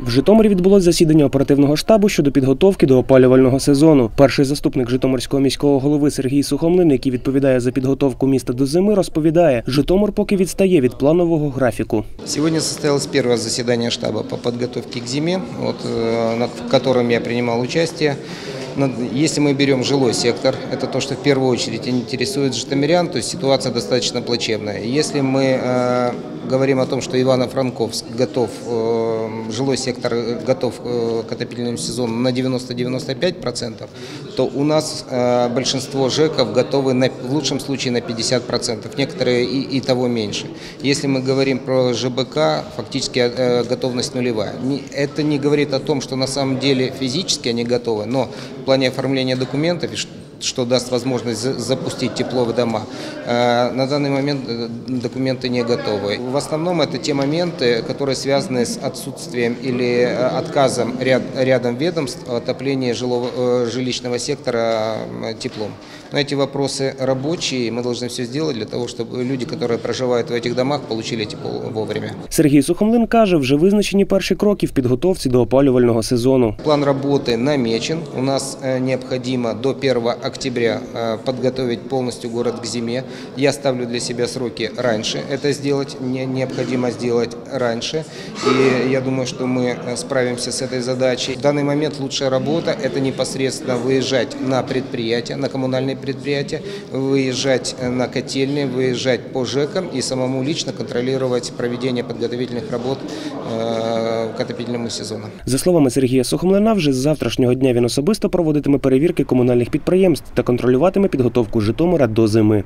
В Житомирі відбулось засідання оперативного штабу щодо підготовки до опалювального сезону. Перший заступник Житомирського міського голови Сергій Сухомлин, який відповідає за підготовку міста до зими, розповідає, Житомир поки відстає від планового графіку. Сьогодні состоялось перше засідання штабу по підготовці к зимі, от, над на- котором я приймав участие. Если мы берем жилой сектор, это то, что в первую очередь интересует житомирян, то есть ситуация достаточно плачевная. Если мы э, говорим о том, что Ивано-Франковск готов, э, жилой сектор готов э, к отопительному сезону на 90-95%, то у нас э, большинство ЖЭКов готовы на, в лучшем случае на 50%, некоторые и, и того меньше. Если мы говорим про ЖБК, фактически э, готовность нулевая. Не- Это не говорит о том, что на самом деле физически они готовы, но в плане оформления документов, и что даст возможность за- запустить тепло в дома. Э, На данный момент э, документы не готовы. В основном это те моменты, которые связаны с отсутствием или э, отказом ряд, рядом ведомств отопления жилого, э, жилищного сектора э, теплом. Но эти вопросы рабочие, и мы должны все сделать для того, чтобы люди, которые проживают в этих домах, получили тепло вовремя. Сергій Сухомлин каже, вже визначені перші кроки в підготовці до опалювального сезону. План работы намечен. У нас э, необходимо до 1 октября э, подготовить полностью город к зиме. Я ставлю для себя сроки раньше это сделать. Не, необходимо сделать раньше. И я думаю, что мы э, справимся с этой задачей. В данный момент лучшая работа – это непосредственно выезжать на предприятия, на коммунальные предприятия, выезжать э, на котельные, выезжать по ЖЭКам и самому лично контролировать проведение подготовительных работ э, к отопительному сезону. За словами Сергія Сухомлина, вже з завтрашнього дня він особисто проводитиме перевірки комунальних підприємств та контролюватиме підготовку Житомира до зими.